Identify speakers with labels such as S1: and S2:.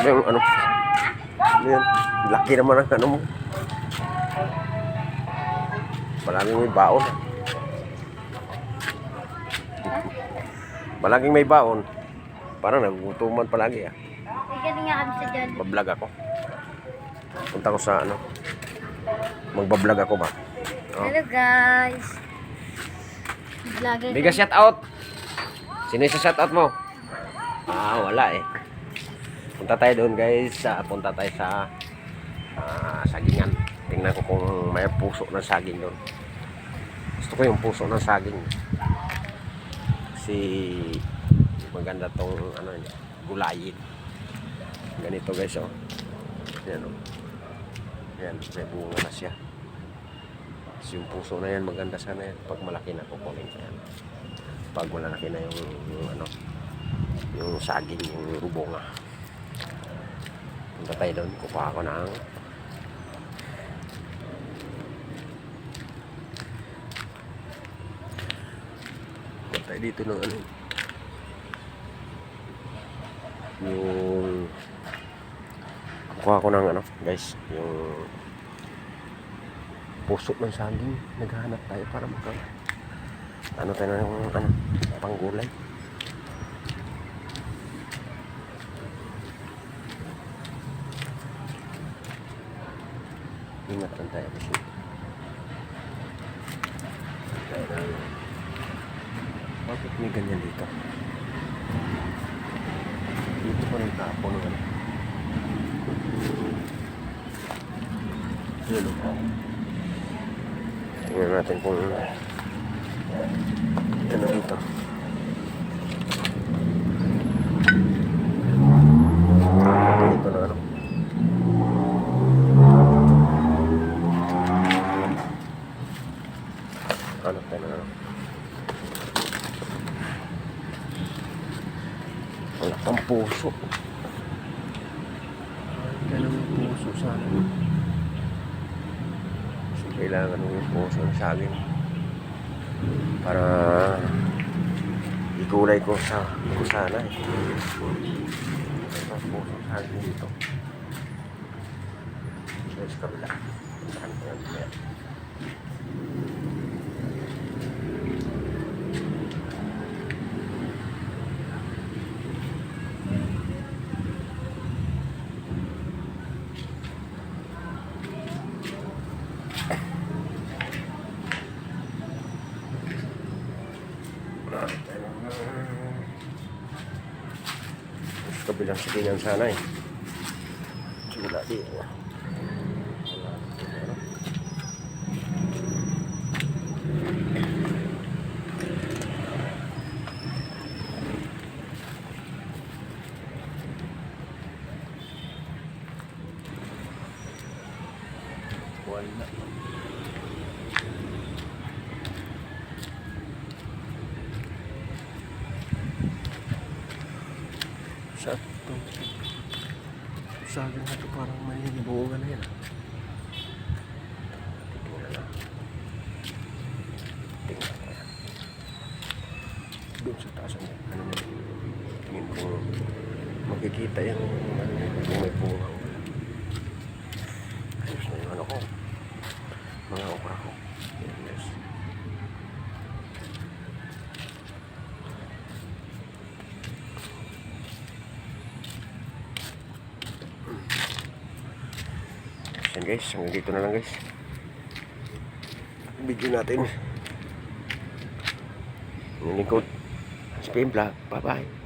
S1: Ano yung ano? Ano yan? Laki naman ang ano mo. Palaging may baon. Palaging may baon. Parang nagugutuman palagi ah.
S2: Galing nga kami sa dyan.
S1: Bablog ako. Punta ko sa ano. Magbablog ako ba? Oh.
S2: Hello guys. Vlogger.
S1: Biga shout out. Sino yung shout out mo? Ah, wala eh. Punta tayo doon guys. Sa, punta tayo sa ah, sagingan. Tingnan ko kung may puso ng saging doon. Gusto ko yung puso ng saging. Kasi maganda tong ano gulayin. Ganito guys oh. Yan oh. Yan, may bunga na siya. Tapos yung puso na yan, maganda sana yan. Pag malaki na, kukunin ko yan. Pag malaki na yung, yung ano, yung saging, yung bunga. Punta tayo doon, kukuha ako ng Punta tayo dito ng ano, yung kukuha ko ng ano, guys, yung puso ng saging. Naghahanap tayo para maka ano tayo ng ano, panggulay. Ingat lang tayo na- Bakit may ganyan dito? Dito pa rin tapon ng ano. Yun o. Tingnan natin kung ano dito. Dito na ano. Ano tayo na ano. Wala kang puso. Kailangan ng puso sana. So, kailangan ng puso ng saging para ikulay ko sa ko sana eh. Ang puso ng saging dito. Sa kabila. Saan ko kabilang sikingan sana eh. Wala di. Wala. Wala. Sa ito. Sabi na ito parang may bunga na yan. Tingnan lang. Tingnan yan. Doon sa taas ano, ano na. Tingin ko makikita yung ano na kung may bunga. Ayos na yung ano ko. Mga okra ko. Yes. Yan guys, hanggang dito na lang guys. Video natin. Yung lingkod. Spin vlog. Bye bye.